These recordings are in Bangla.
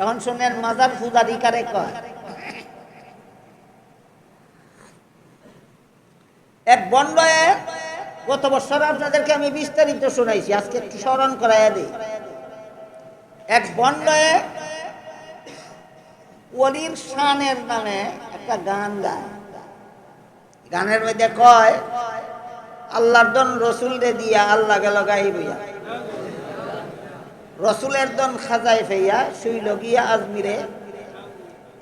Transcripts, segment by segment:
এখন শুনেন, মাজার পূজারি কারে কয়, এক বন্ডয়ে গত বছর আপনাদেরকে আমি বিস্তারিত শুনাইছি, আজকে একটু স্মরণ করাইয়া দিই। এক বন্ডয়ে ওলির শানের নামে একটা গান গায়। গানের মধ্যে কয়, আল্লাহর দন রসুল রে দিয়া আল্লাহ গেল গাই বইয়া রসুলের দন খাজাই ফেইয়া শুইল গিয়া আজমিরে,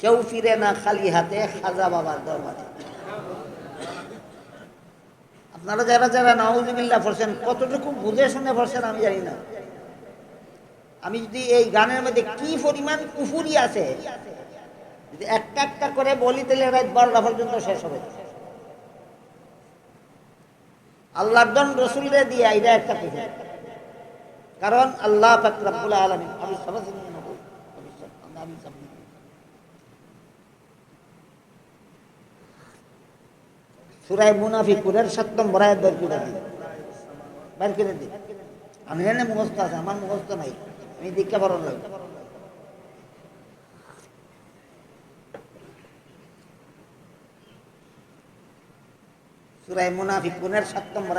কেউ ফিরে না খালি হাতে খাজা বাবার দরবারে। আপনারা যারা যারা নাউজুবিল্লাহ পড়ছেন, কতটুকু বুঝে শুনে পড়ছেন আমি জানি না। আমি যদি এই গানের মধ্যে কি পরিমাণ কুফুরি আছে, যদি একটা একটা করে বলি তাহলে রাত বারোটা পর্যন্ত শেষ হবে। আল্লাহর দন রসুলরে দিয়ে এটা একটা কুফুরি। কারণ আল্লাহ আলামিন, আমি আমি সুরায় মুনাফিকুরের সাত নম্বর আয়াত বের করে দিই। বের করে দিই। আমি এনে মুখস্থ আছে, আমার মুখস্থ নাই। আমি দীক্ষা পালন লাগবে সুরায় মুনাফিকুনের সাত নম্বর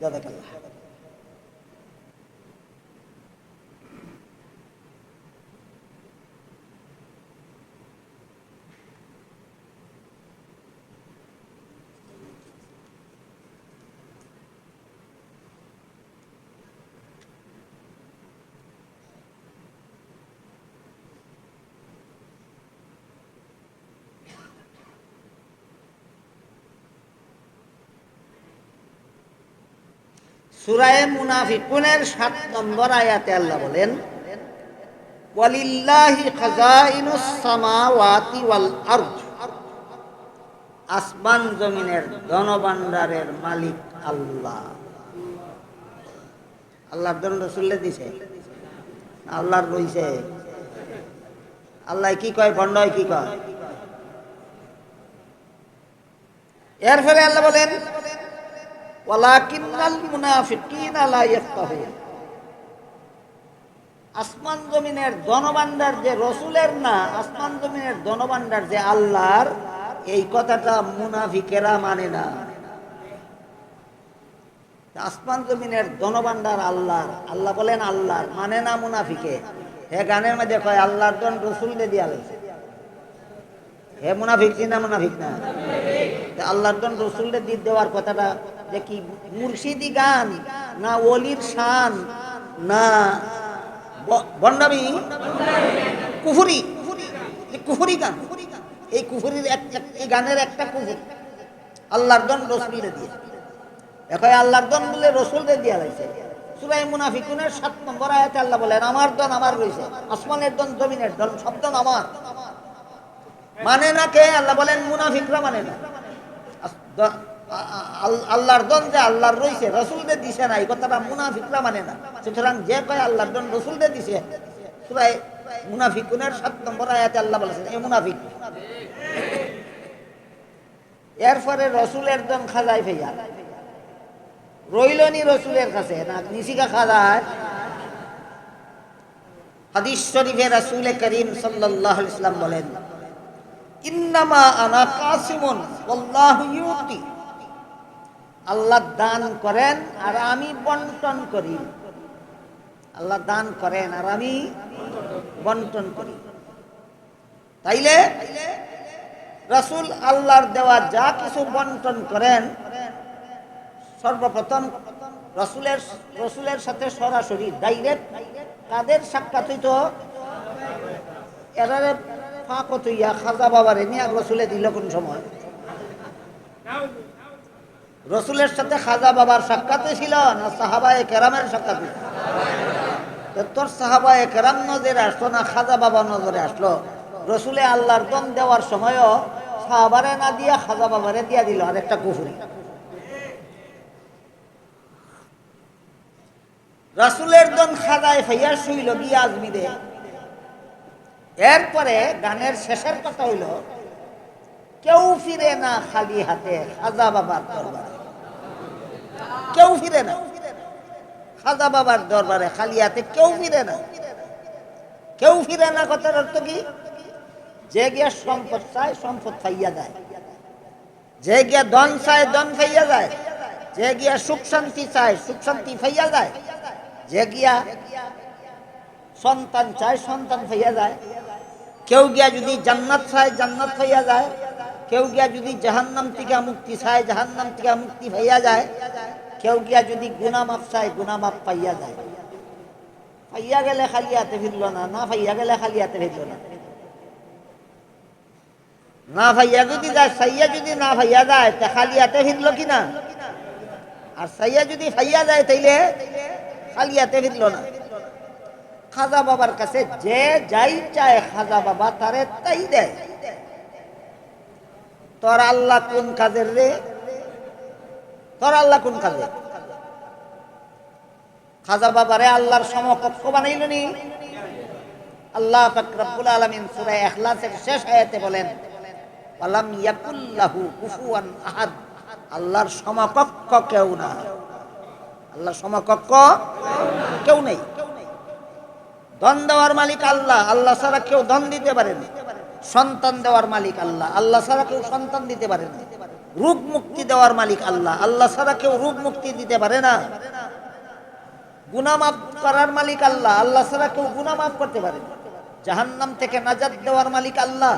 جزاك الله সুরায় মুনাফিকুনের সাত নম্বর আয়াতে আল্লাহ বলেন, ওয়ালিল্লাহি খাজাইনুস সামাওয়াতি ওয়াল আরদ। আসমান জমিনের ধনভাণ্ডারের মালিক আল্লাহ। আল্লাহর জন রসুল্লে দিছে আল্লাহর রইছে আল্লাহ কি কয়, ভণ্ড কি কয়? এর ফলে আল্লাহ বলেন আসমান জমিনের ধনভাণ্ডার যে রসুলের না, আসমান জমিনের ধনভাণ্ডার যে আল্লাহর, এই কথাটা মুনাফিকেরা মানে না। আসমান জমিনের ধনভাণ্ডার আল্লাহর, আল্লাহ বলেন আল্লাহর মানে না মুনাফিকে? হে গানের মধ্যে কয়, আল্লাহর জন রসুল দিয়া লাইছে হে মুনাফিক না মুনাফিক না? আল্লাহর জন রসুলরে দিয়ে দেওয়ার কথাটা যে কি মুর্শিদি গান, না ওলির শান, না বন্ডামি? কুফুরি। কুফুরি গান। এই কুফুরির এই গানের একটা কুফুরি। আল্লাহর দন রসুলরে দিয়ে। এখন আল্লাহর দন বলে রসুলরে দিয়া রয়েছে। সুরাই মুনাফিকুনের সাত নম্বর আয়াতে আল্লাহ বলেন, আমার দন আমার রয়েছে, আসমানের দন জমিনের দন, সব দন আমার। মানে না কে? আল্লাহ বলেন, মুনাফিকরা মানে না। আল্লাহর দন যে আল্লাহর রয়েছে রসুলদের দিছে না, এই কথাটা মুনাফিকরা মানে না। সুতরাং যে কয় আল্লাহর দন রসুলদের দিছে সুরাই মুনাফিকুনের সাত নম্বর আয়াতে আল্লাহ বলেছেন, এ মুনাফিক। এরপরে রসুলের দন খাজাই ফেয়া রইলনি রসুলের কাছে, না নিশিকা খাজায়। হাদিস শরীফে রাসুল করিম সাল্লাহ ইসলাম বলেন, ইন্নামা আনা কাসিমুন আল্লাহু ইউতি। আল্লাহ দান করেন আর আমি বন্টন করি। আল্লাহ দান করেন আর আমি বন্টন করি। তাইলে রসুল আল্লাহর দেওয়া যা কিছু বন্টন করেন, সর্বপ্রথম রসুলের রসুলের সাথে সরাসরি ডাইরেক্ট কাদের সাক্ষাৎ হইতো? এরারে ফাঁকত হইয়া খাজা বাবারে নিয়ে রসুলে দিল কোন সময়? রসুলের সাথে খাজা বাবার সাক্ষাৎ ছিল না সাহাবায় কেরামের সাক্ষাৎ তোর সাহাবায় কেরাম নজরে আসলো না খাজা বাবা নজরে আসলো? রসুলে আল্লাহর দম দেওয়ার সময়ও সাহাবারে না দিয়া খাজা বাবারে দিয়া দিল আর একটা কুফুরি। রসুলের দন খাজায় ফাইয়া শুইল গিয়া আজমিরে এরপরে গানের শেষের কথা হইল, কেউ ফিরে না খালি হাতে খাজা বাবার দরবারে। কেউ ফিরে না। খাজা বাবার দরবারে খালি হাতে কেউ ফিরে না। কেউ ফিরে না, কথার অর্থ কি? যে গিয়া সম্পদ চায়, সম্পদ পাইয়া যায়। যে গিয়া ধন চায়, ধন পাইয়া যায়। যে গিয়া সুখ শান্তি চায়, সুখ শান্তি পাইয়া যায়। যে গিয়া সন্তান চায়, সন্তান পাইয়া যায়। কেউ গিয়া যদি জান্নাত চায়, জান্নাত পাইয়া যায়। কেউ গিয়া যদি জাহান্নাম থেকে মুক্তি চায় জাহান্নাম থেকে মুক্তি পাইয়া যায় কেউ গিয়া যদি গুনামাপ চায় গুনামাপ পাইয়া যায় পাইয়া গেলে খালি হাতে ফিরল না না পাইয়া গেলে খালি হাতে ফিরল না না ভাইয়া যদি যায় সাইয়া যদি না ভাইয়া যায় তা খালি হাতে ফিরল কি না আর সাইয়া যদি ভাইয়া যায় তাইলে খালি হাতে ফিরল না খাজা বাবার কাছে যে যাই চায় খাজা বাবা তারে তাই দেয় তোর আল্লাহ কোন কাজের রে? তোর আল্লাহ কোন কাজে? খাজা বাবারে আল্লাহর সমকক্ষ বানাইল নি? আল্লাহ ফাকরাবুল আলমিন সুরা এখলাসের শেষ আয়াতে বলেন আলাম ইয়াকুল্লাহু কুফুয়ান আহাদ। আল্লাহর সমকক্ষ কেউ না। আল্লাহর সমকক্ষ কেউ নেই। ধন দেওয়ার মালিক আল্লাহ। আল্লাহ ছাড়া কেউ ধন দিতে পারে না। সন্তান দেওয়ার মালিক আল্লাহ। আল্লাহ ছাড়া কেউ সন্তান দিতে পারে না। রোগ মুক্তি দেওয়ার মালিক আল্লাহ। আল্লাহ ছাড়া কেউ রূপ মুক্তি দিতে পারে না। গুনামাফ করার মালিক আল্লাহ। আল্লাহ ছাড়া কেউ গুনামাফ করতে পারে না। জাহান্নাম থেকে নাজাদ দেওয়ার মালিক আল্লাহ।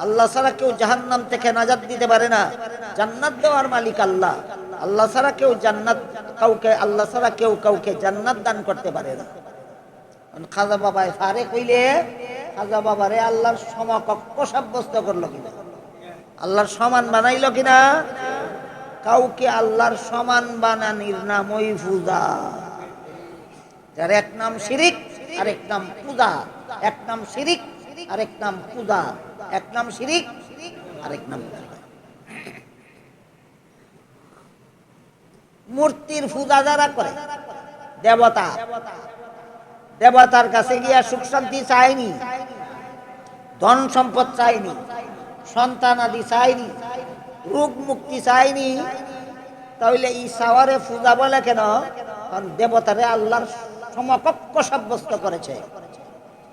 আল্লাহ ছাড়া কেউ জাহান্নাম থেকে নাজাদ দিতে পারে না। জান্নাত দেওয়ার মালিক আল্লাহ। আল্লাহ ছাড়া কেউ জান্নাত কাউকে, আল্লাহ ছাড়া কেউ কাউকে জান্নাত দান করতে পারে না। খাজা বাবায় ফারে কইলে খাজা বাবারে আল্লাহর সমকক্ষ সাব্যস্ত করল কিনা? আল্লাহর সমান বানাইলো কিনা? কাউকে আল্লাহর সমান বানানির নাম ওই পূজা। যার এক নাম শিরিক আর এক নাম পূজা। এক নাম শিরিক আর এক নাম পূজা। এক নাম শিরিক আর এক নাম মূর্তির পূজা যারা করে, দেবতা দেবতার কাছে গিয়া সুখ শান্তি চায়নি ধন সম্পদ চায়নি সন্তান আদি চায়নি রোগ মুক্তি চায়নি তাহলে এই সাওয়ারে পূজা বলে কেন? কারণ দেবতারে আল্লাহর সমকক্ষ সাব্যস্ত করেছে।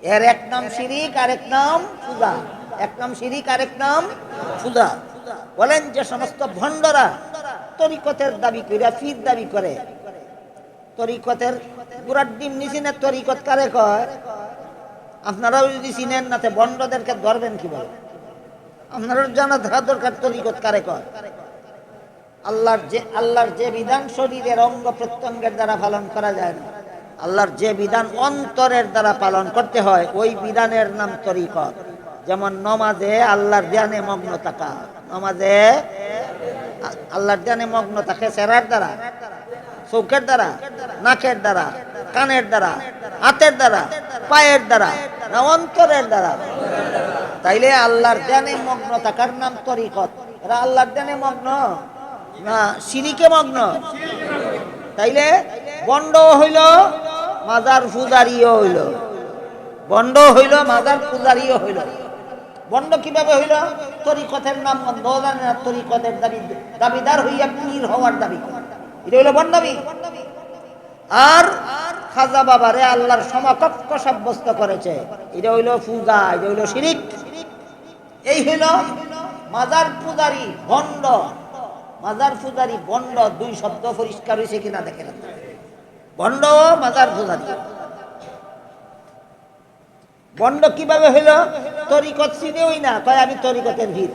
এর এক নাম শিরিক আর এক নাম পূজা। এক নাম শিরিক আর এক নাম পূজা। বলেন যে সমস্ত ভণ্ডরা তরিকতের দাবি করে ফির দাবি করে। তরিকতের গুড়ার ডিম নিচিনে তরিকত কারে কয়? আপনারাও যদি চিনেন না বন্ডদেরকে ধরবেন কি বলে? আপনারও জানা থাকা দরকার তরিকত কারে কয়। আল্লাহর যে আল্লাহর যে বিধান শরীরের অঙ্গ প্রত্যঙ্গের দ্বারা পালন করা যায় না, আল্লাহর যে বিধান অন্তরের দ্বারা পালন করতে হয়, ওই বিধানের নাম তরিকত। যেমন নমাজে আল্লাহর ধ্যানে মগ্ন থাকা, নমাজে আল্লাহর ধ্যানে মগ্ন থাকে সেরার দ্বারা। চৌকের দ্বারা, নাকের দ্বারা, কানের দ্বারা, হাতের দ্বারা, পায়ের দ্বারা, না অন্তরের দ্বারা। তাইলে আল্লাহর ধ্যানে মগ্ন থাকার নাম তরিকত। এরা আল্লাহর ধ্যানে মগ্ন, না সিরিকে মগ্ন? তাইলে বন্ড হইল মাজার পূজারিও হইল। বন্ড হইল মাজার পূজারিও হইল। বন্ড কীভাবে হইল? তরিকথের নাম বন্ধ জানে না তরিকথের দাবি দাবিদার হইয়া পীর হওয়ার দাবি। এটা হইল বন্ডামি আর খাজা বাবারে আল্লাহর সমকক্ষ সাব্যস্ত করেছে। এটা হইল পূজা, এটা হইল শিরিক। এই হইল মাজার পূজারি বন্ড। মাজার পূজারি বন্ড দুই শব্দ পরিষ্কার হয়েছে কিনা দেখেন বন্ড, মাজার পূজারি। বন্ড কীভাবে হইল? তরিকত চিনেওই না, কয় আমি তরিকতের ভিড়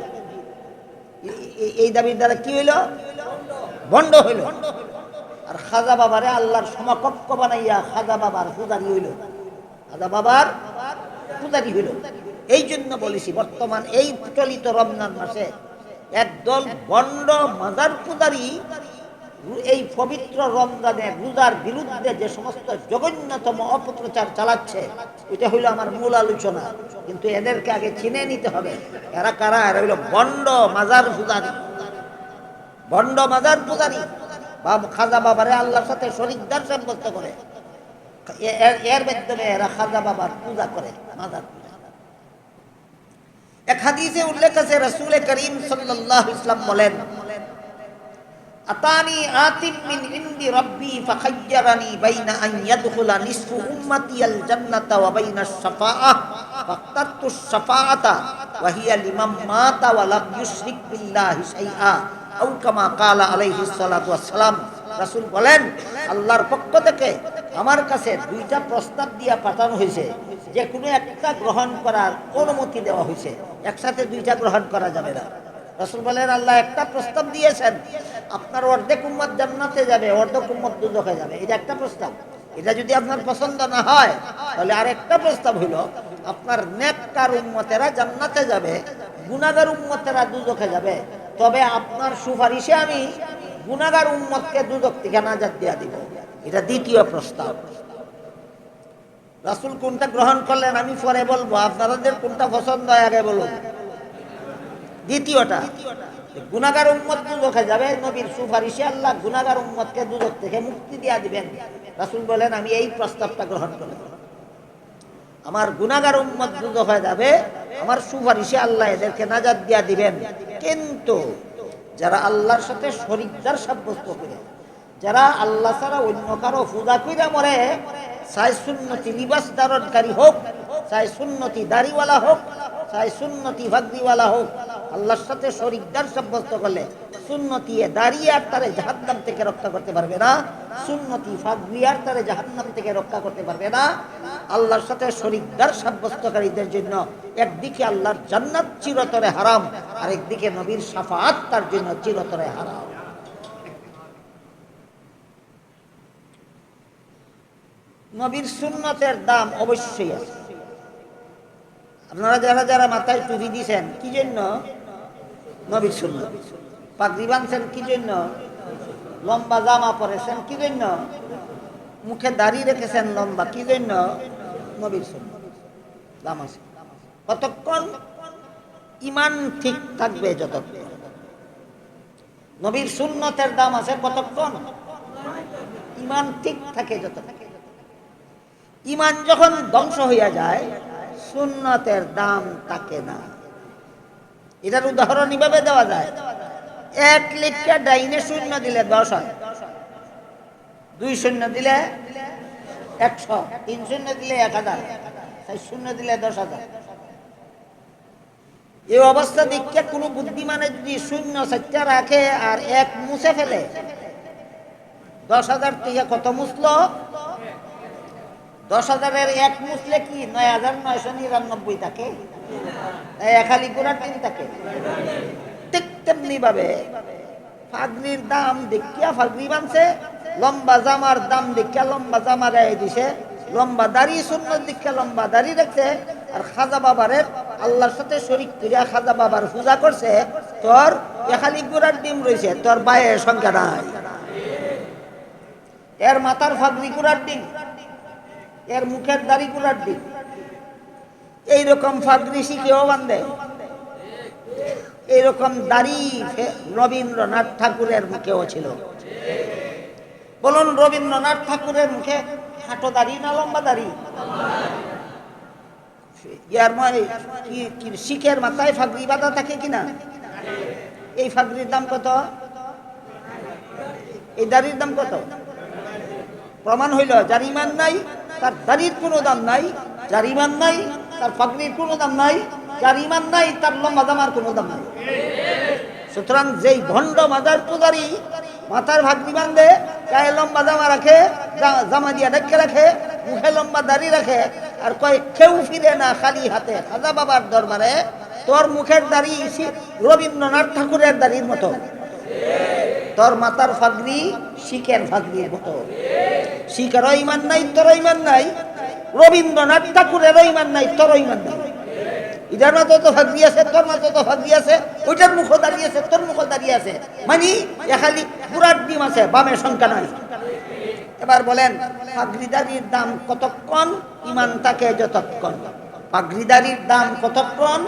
এই দাবির দ্বারা কি হইল? বন্ড হইল। আর খাজা বাবারে আল্লাহর সমকক্ষ বানাইয়া খাজা বাবার পূজারি হইল। খাজা বাবার পূজারি হইল। এই জন্য বলেছি, বর্তমান এই চলিত রমজান মাসে একদল বন্ড মাজার পূজারি এই পবিত্র রমজানে রোজার বিরুদ্ধে যে সমস্ত জঘন্যতম অপপ্রচার চালাচ্ছে, এটা হইল আমার মূল আলোচনা। কিন্তু এদেরকে আগে চিনে নিতে হবে, এরা কারা? এরা হইল বন্ড মাজার পূজারি। বন্ড মাজার পূজারি। বাব খাজা বাবারে আল্লাহর সাথে শরিকদার সাব্যস্ত করে। এর মাধ্যমে এরা খাজা বাবার পূজা করে, মাজার পূজা। উল্লেখ আছে, রসুল করিম আলাইহি ইসলাম বলেন, আতানি আতিম মিন ইন্দি রব্বি বাইনা আন ইয়াদখুলা নিসফু উম্মতি আল জান্নাতা ওয়া বাইনা শাফাআহ। ফাক্তারতু শাফাআতা ওয়া হিয়া লিমান মাতা ওয়া লাম ইউশরিক বিল্লাহি শাইআ। রাসূল বলেন, আল্লাহর পক্ষ থেকে আমার কাছে দুইটা প্রস্তাব দিয়া পাঠানো হয়েছে, যে কোনো একটা গ্রহণ করার অনুমতি দেওয়া হয়েছে। একসাথে দুইটা গ্রহণ করা যাবে না। রসুল বলেন, আল্লাহ একটা প্রস্তাব দিয়েছেন, আপনার অর্ধেক উম্মত জান্নাতে যাবে, অর্ধেক উম্মত দুদকে যাবে। এটা একটা প্রস্তাব। এটা যদি আপনার পছন্দ না হয়, তাহলে আর একটা প্রস্তাব হইল, আপনার নেককার উম্মতেরা জান্নাতে যাবে গুনাগার উম্মতেরা দুদকে যাবে। তবে আপনার সুপারিশে আমি গুনাগার উম্মতকে দুদক থেকে নাজাত দিয়া দিব। এটা দ্বিতীয় প্রস্তাব। রাসুল কোনটা গ্রহণ করলেন আমি পরে বলব, আপনাদের কোনটা পছন্দ হয় আগে বলুন। দ্বিতীয়টা গুনাগার উম্মত দুদকে যাবে, নবীর সুপারিশে আল্লাহ গুনাগার উম্মতকে দুদক থেকে মুক্তি দিয়া দিবেন। রাসুল বলেন, আমি এই প্রস্তাবটা গ্রহণ করলাম। আমার গুনাগার উম্মত হয়ে যাবে আমার সুপারিশে আল্লাহ এদেরকে নাজাদ দিয়া দিবেন। কিন্তু যারা আল্লাহর সাথে শরিকদার সাব্যস্ত করে, যারা আল্লাহ ছাড়া অন্য কারও পূজা কইরা মরে, চাই সুন্নতি লিবাস হোক, চাই সুন্নতি দাড়িওয়ালা হোক চাই সুন্নতি হোক, আল্লাহর সাথে সাব্যস্ত করলে সাব্যস্তকারীদের জন্য একদিকে আল্লাহর জান্নাত চিরতরে হারাম আর একদিকে নবীর সাফাত তার জন্য চিরতরে হারাম। নবীর সুন্নতের দাম অবশ্যই আছে। আপনারা যারা যারা মাথায় টুপি দিছেন, কি জন্য? নবীর সুন্নত পাগড়ি বাঁধছেন, কি জন্য? লম্বা জামা পরেছেন, কি জন্য? মুখে দাড়ি রেখেছেন লম্বা, কি জন্য? নবীর সুন্নত দাম আছে। কতক্ষণ? ইমান ঠিক থাকবে যতক্ষণ। নবীর সুন্নতের দাম আছে কতক্ষণ? ইমান ঠিক থাকে যতক্ষণ। ইমান যখন ধ্বংস হইয়া যায় সুন্নতের দাম থাকে না। এটার উদাহরণ এভাবে দেওয়া যায়। এক লিটার ডাইনে শূন্য দিলে দশ হয়। দুই শূন্য দিলে একশো, তিন শূন্য দিলে এক হাজার, চার শূন্য দিলে দশ হাজার। এই অবস্থা দেখে কোনো বুদ্ধিমানে যদি শূন্য চারটা রাখে আর এক মুছে ফেলে, দশ হাজার থেকে কত মুছলো? দশ হাজারের এক মুসলে কি? নয় হাজার নয়শো নিরানব্বই থাকে। একালি গোড়ার দিন থাকে। ঠিক তেমনি ভাবে ফাগরির দাম দেখিয়া ফাগরি বানছে, লম্বা জামার দাম দেখিয়া লম্বা জামা গায়ে দিছে, লম্বা দাড়ি শূন্য দীক্ষা লম্বা দাড়ি রাখছে আর খাজা বাবারের আল্লাহর সাথে শরিক করিয়া খাজা বাবার পূজা করছে, তোর এখালি গোড়ার ডিম রয়েছে তোর বায়ের সংখ্যা নাই। এর মাথার ফাগরি গোড়ার ডিম এর মুখের দাড়ি দিক এইরকম ফাগরি শিখেও বান্ধে এইরকম দাড়ি রবীন্দ্রনাথ ঠাকুরের মুখেও ছিল। বলুন, রবীন্দ্রনাথ ঠাকুরের মুখে খাটো দাড়ি না লম্বা দাড়ি? মানে শিখের মাথায় ফাগরি বাঁধা থাকে কিনা এই ফাগরির দাম কত? এই দাড়ির দাম কত? প্রমাণ হইল, যার ইমান নাই তার দাড়ির কোনো দাম নাই, যার ইমান নাই, তার পাগড়ির কোনো দাম নাই, যার ইমান নাই, তার লম্বা জামার কোনো দাম নাই। সুতরাং যেই ভণ্ড মাজার পূজারি মাথার ভাগনি বান্ধে, গায়ে লম্বা জামা রাখে জামা দিয়ে ডেকে রাখে, মুখে লম্বা দাড়ি রাখে, আর কয়, কেউ ফিরে না খালি হাতে খাজা বাবার দরবারে, তোর মুখের দাড়ি রবীন্দ্রনাথ ঠাকুরের দাড়ির মতো। তোর মাতার ফাগরি শিখের ফাগরির মতো। শিখেরও ইমান নাই, তোর ইমান নাই। রবীন্দ্রনাথ ঠাকুরেরও ইমান নাই, তোর ইমান নাই। ইটার মাথা তো ফাগরি আছে, তোর মাথা তো ফাগরি আছে, ওইটার মুখ দাঁড়িয়ে আছে, তোর মুখ দাঁড়িয়ে আছে। মানে খালি পুরার ডিম আছে বামের সংখ্যা নাই। এবার বলেন, ফাগরিদারির দাম কতক্ষণ? ইমান থাকে যতক্ষণ। ফাগরিদারির দাম কতক্ষণ?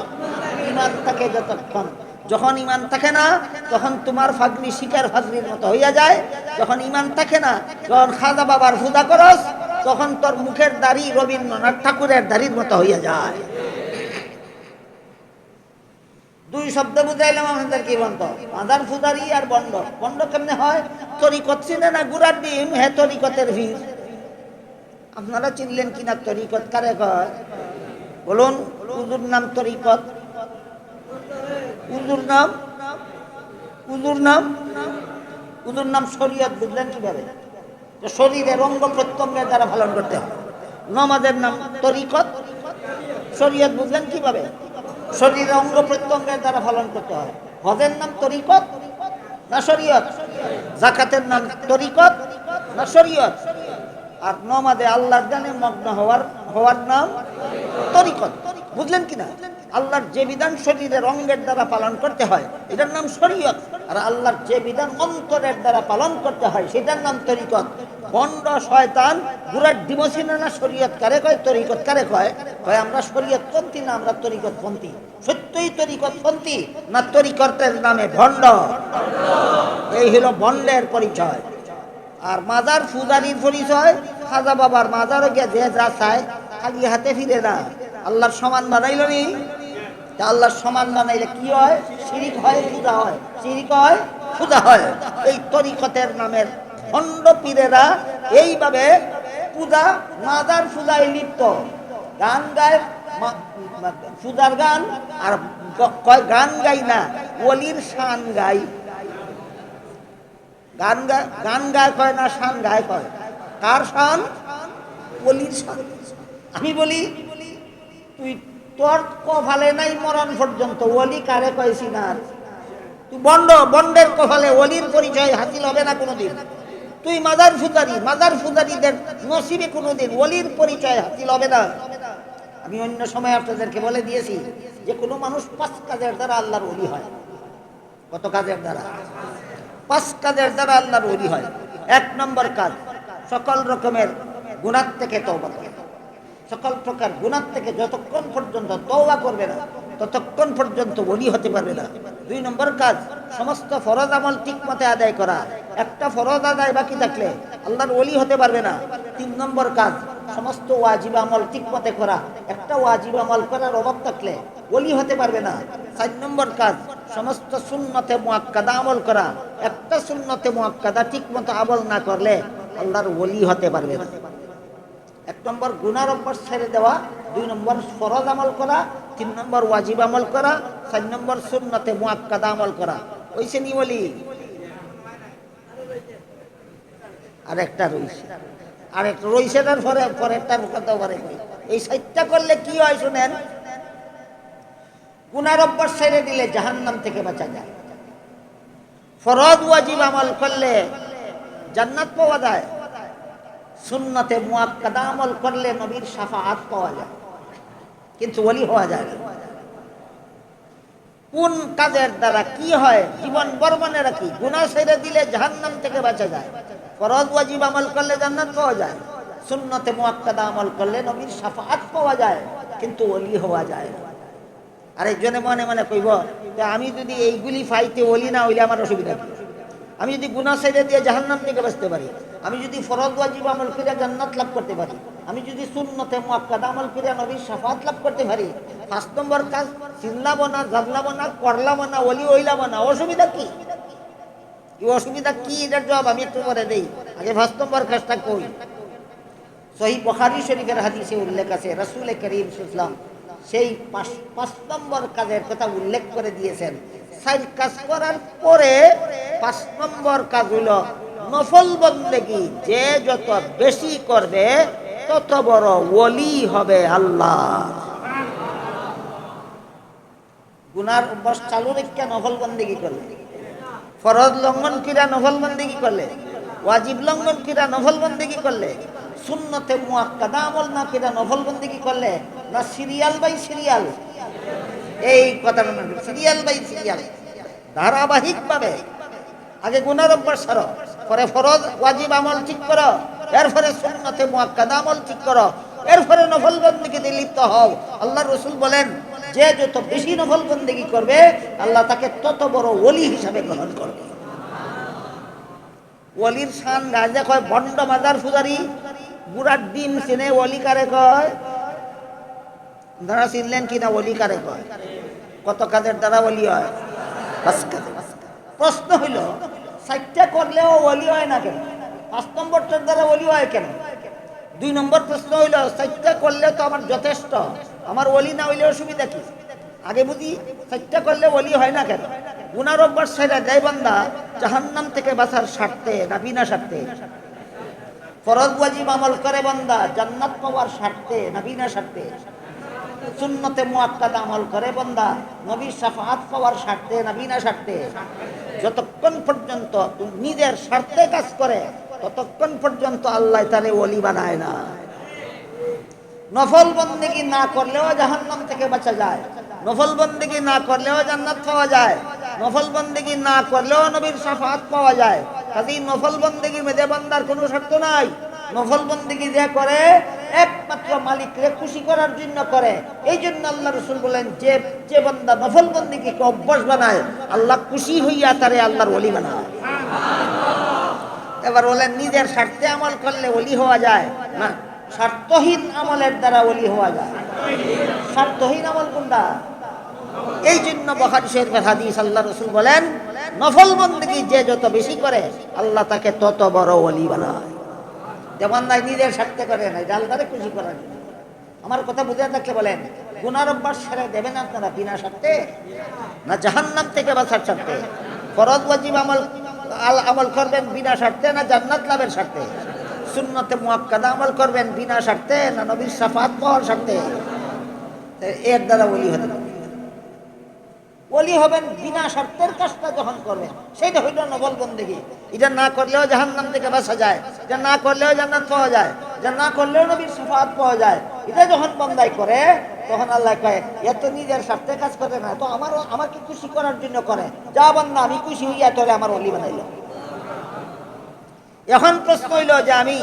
ইমান থাকে যতক্ষণ। যখন ইমান থাকে না, তখন তোমার ফাগনি শিকার ফাগনির মতো হইয়া যায়। যখন ইমান থাকে না, যখন খাজা বাবার পূজা করস, তখন তোর মুখের দাড়ি রবীন্দ্রনাথ ঠাকুরের দাড়ির মতো হইয়া যায়। দুই শব্দ বুঝাইলাম আপনাদের কি বন্ধ মাদার ফুদারি আর বন্ড। বন্ড কেমনে হয়? তরিকত চিনে না গুড়ার ডিম? হে তরিকতের ভিড়। আপনারা চিনলেন কিনা তরিকত কারে কয়? বলুন নাম তরিকত। উজুর নাম? উজুর নাম? উজুর নাম শরীয়ত, বুঝলেন কীভাবে? শরীরের অঙ্গ প্রত্যঙ্গের দ্বারা পালন করতে হয়। নমাজের নাম তরিকত। শরীয়ত, বুঝলেন কীভাবে? শরীরের অঙ্গ প্রত্যঙ্গের দ্বারা পালন করতে হয়। হজের নাম তরিকত না শরীয়ত? জাকাতের নাম তরিকত না শরীয়ত? আর নমাজে আল্লাহর জানে মগ্ন হওয়ার হওয়ার নাম তরিকত। বুঝলেন কিনা? আল্লাহর যে বিধান শরীরের অঙ্গের দ্বারা পালন করতে হয়, এটার নাম শরীয়ত। আর আল্লাহর যে বিধান অন্তরের দ্বারা পালন করতে হয়, সেটার নাম তরিকত। বন্ড, শয়তান গুড়ার ডিমোসিনা শরীয়ত কারে কয়? তরিকত কারে কয়? কয়, আমরা শরীয়ত পন্থী না আমরা তরিকত পন্থী সত্যই তরিকত পন্থী না তরিকতের নামে ভণ্ড? এই হলো বন্ডের পরিচয়। আর মাজার ফুজারির পরিচয়? খাজা বাবার মাজারও গিয়ে যে যা চায়, খালি হাতে ফিরে না। আল্লাহর সমান বানাইল নি? তা আল্লাহর সমান বানাইলে কি হয়? শিরিক হয় পূজা হয়। শিরিক হয় পূজা হয়। এই তরিকতের নামের খণ্ড পীরেরা এইভাবে পূজা, মাজার পূজায় লিপ্ত। গান গায় পূজার গান, আর গান গাই না, ওলির শান গাই। গান গায় গান গায় কয় না, শান গায় কয়? কার শান? অলির শান। আমি বলি তুই তোর কপালে নাই মরণ পর্যন্ত, ওলি কারে কয়েছি না তুই বন্ড, বন্ডের কফালে অলির পরিচয় হাসিল হবে না কোনোদিন? তুই মাজার ফুজারি, মাজার ফুজারিদের নসিবে কোনোদিন অলির পরিচয় হাসিল হবে না? আমি অন্য সময় আপনাদেরকে বলে দিয়েছি যে কোনো মানুষ পাঁচ কাজের দ্বারা আল্লাহর অলি হয়। কত কাজের দ্বারা? পাঁচ কাজের দ্বারা আল্লাহর ওলি হয়। এক নম্বর কাজ, সকল রকমের গুণার থেকে তওবা করে। সকল প্রকার গুণার থেকে যতক্ষণ পর্যন্ত তওবা করবে না, ততক্ষণ পর্যন্ত ওলি হতে পারবে না। দুই নম্বর কাজ, সমস্ত ফরজ আমল ঠিক মতে আদায় করা। একটা ফরজ আদায় বাকি থাকলে আল্লাহর ওলি হতে পারবে না। তিন নম্বর কাজ, সমস্ত ওয়াজিব আমল ঠিক মতে করা। একটা ওয়াজিব আমল করার অভাব থাকলে ওলি হতে পারবে না। চার নম্বর কাজ, সমস্ত সুন্নতে মুয়াক্কাদা আমল করা। একটা সুন্নতে মুয়াক্কাদা ঠিক মতো আমল না করলে আল্লাহর ওলি হতে পারবে না। এক নম্বর গুনার অভ্যাস ছেড়ে দেওয়া, দুই নম্বর ফরজ আমল করা, তিন নম্বর ওয়াজিব আমল করা, চার নম্বর সুন্নতে মুয়াক্কাদা আমল করা। ওইসে নি বলি আর একটা রইছে আর একটা রইছে তার পরে পরেরটার কথা পরে। এই সাইটটা করলে কি হয় শুনেন? গুনার অভ্যাস ছেড়ে দিলে জাহান্নাম থেকে বাঁচা যায়। ফরজ ওয়াজিব আমল করলে জান্নাত পাওয়া যায়। সুন্নতে মুয়াক্কাদা আমল করলে নবীর সাফাআত পাওয়া যায়। কিন্তু ওলি হওয়া যায় না। কোন কাজের দ্বারা কি হয়? জীবন বর্মনে রাখি গুনাহ ছেড়ে দিলে জাহান্নাম থেকে বাঁচা যায়। ফরজ, ওয়াজিব আমল করলে জান্নাত পাওয়া যায়। সুন্নতে মুয়াক্কাদা আমল করলে নবীর সাফাআত পাওয়া যায়, কিন্তু ওলি হওয়া যায় না। আরেকজনে মনে মনে কইব যে আমি যদি এইগুলি ফাইতে ওলি না, হইলে আমার অসুবিধা আমি যদি গুনাহ ছেড়ে দিয়ে জাহান্নাম থেকে বাঁচতে পারি আমি যদি ফরজ ওয়াজিব আমল করে জান্নাত লাভ করতে পারি, আমি যদি সুন্নতে মুয়াক্কাদা আমল করে নবীর শাফাত লাভ করতে পারি, পাঁচ নম্বর কাজ চিল্লাবো না জাবলাবো না করলাবো না ওলি হইলাবো না অসুবিধা কি? অসুবিধা কি? এটার জবাব আমি একটু পরে দেই। আগে পাঁচ নম্বর কাজটা কই? সহি বখারি শরীফের হাদিসে উল্লেখ আছে রসুল করিম সুসলাম সেই পাঁচ পাঁচ নম্বর কাজের কথা উল্লেখ করে দিয়েছেন। সাইড কাজ করার পরে পাঁচ নম্বর কাজ হইল নফল বন্দেগি যে যত বেশি করবে তত বড় ওলি হবে আল্লাহ। গুনার অভ্যাস চালু রেখে নফল বন্দেগি করলে? ফরজ লঙ্ঘন কিরা নফল বন্দেগি করলে? ওয়াজিব লঙ্ঘন কিরা নফল বন্দেগি করলে? সুন্নতে মুয়াক্কাদা আমল না কিরা নফল বন্দেগি করলে? না সিরিয়াল বাই সিরিয়াল। এই রাখবে, সিরিয়াল বাই সিরিয়াল। ধারাবাহিকভাবে আগে গুনার অভ্যাস ছাড়ো, পরে ফরজ, ওয়াজিব আমল ঠিক করো, এরপরে সুন্নতে মুয়াক্কাদা আমল ঠিক করো, এরপরে নফল বন্দিগিতে লিপ্ত হও। আল্লাহ রসুল বলেন, যে যত বেশি নফল বন্দিগি করবে, আল্লাহ তাকে তত বড় ওলি হিসাবে গ্রহণ করবে। ওলির শান রাজা কয়, বন্ড মাজার ফুজারি বুড়ার ডিম চেনে ওলি কারে কয়? আপনারা চিনলেন কিনা, ওলি কারে কয়? কত কাজের দ্বারা ওলি হয়? পাঁচ কাজে প্রশ্ন হইল চারটা করলেও ওলি হয় না কেন? পাঁচ নম্বরটার দ্বারা ওলি হয় কেন? দুই নম্বর প্রশ্ন হইল চারটা করলে তো আমার যথেষ্ট, আমার ওলি না হইলে অসুবিধা কি? আগে বুঝি চারটা করলে ওলি হয় না কেন? গুনার অভ্যাস সেরা দেয় বান্দা, জাহান্নাম থেকে বাঁচার স্বার্থে না বিনা স্বার্থে? ফরজ ওয়াজিব আমল করে বান্দা, জান্নাত পাওয়ার স্বার্থে না বিনা স্বার্থে? সুন্নতে মুআক্কাদ আমল করে বান্দা। নবীর শাফাআত পাওয়ার স্বার্থে না বিনা স্বার্থে? যতক্ষণ পর্যন্ত নিজের স্বার্থে কাজ করে, ততক্ষণ পর্যন্ত আল্লাহ তারে ওলি বানায় না। নফল বন্দেগি না করলেও জাহান্নাম থেকে বাঁচা যায়। নফল বন্দেগি না করলেও জান্নাত পাওয়া যায়। নফল বন্দেগি না করলেও নবীর শাফাত পাওয়া যায়। কাজেই নফল বন্দেগির মেধে বান্দার কোনো শর্ত নাই। নফল বন্দেগি যে করে, একমাত্র মালিককে খুশি করার জন্য করে। এই জন্য আল্লাহ রসুল বলেন, যে যে বান্দা নফল বন্দেগিকে অভ্যাস বানায়, আল্লাহ খুশি হইয়া তারে আল্লাহর ওলি বানায়। এবার বলেন, নিজের স্বার্থে আমল করলে ওলি হওয়া যায়? না, স্বার্থহীন আমলের দ্বারা ওলি হওয়া যায়। স্বার্থহীন আমল কোনটা? এই জন্য বখারি শরীফের আল্লাহ রসুল বলেন নফল বন্দী যে যত বেশি করে, আল্লাহ তাকে তত বড় ওলি বানায়। যেমন নাই, নিজের স্বার্থে করে নাই ডালদারে খুশি করার জন্য। আমার কথা বুঝে থাকলে বলেন, গুনার অভ্যাস সেরে দেবেন আপনারা বিনা স্বার্থে? না জাহান্নাম থেকে বাঁচার স্বার্থে? ফরজ, ওয়াজিব আমল, আল- আমল করবেন বিনা স্বার্থে না জান্নাত লাভের স্বার্থে? সুন্নতে মুয়াক্কাদা আমল করবেন বিনা স্বার্থে না নবীর সাফাত পাওয়ার স্বার্থে? এর দ্বারা ওলি হতে ওলি হবেন, বিনা স্বার্থের কাজটা যখন করবেন সেইটা হইল নবল বন্দেগি। এটা না করলেও জাহান্নাম থেকে বাঁচা যায়, এটা না করলেও জান্নাত পাওয়া যায়, এটা না করলেও নবীর সাফাত পাওয়া যায়। এটা যখন বন্দাই করে, তখন আল্লাহ কয় এত নিজের স্বার্থে কাজ করে না, তো আমার আমাকে খুশি করার জন্য করে। যা বন্ধা আমি খুশি হইয়া তোরে আমার অলি বানাইল। এখন প্রশ্ন হইল যে আমি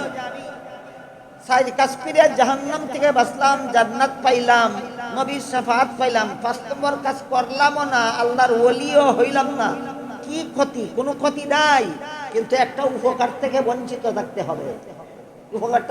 কাশ্মীরের জাহান্নাম থেকে বাঁচলাম, জান্নাত পাইলাম নবীর সাফাত পাইলাম, পাঁচ নম্বর কাজ করলাম না, আল্লাহর ওলিও হইলাম না। কি ক্ষতি? কোনো ক্ষতি নাই, কিন্তু একটা উপকার থেকে বঞ্চিত থাকতে হবে। উপকারটা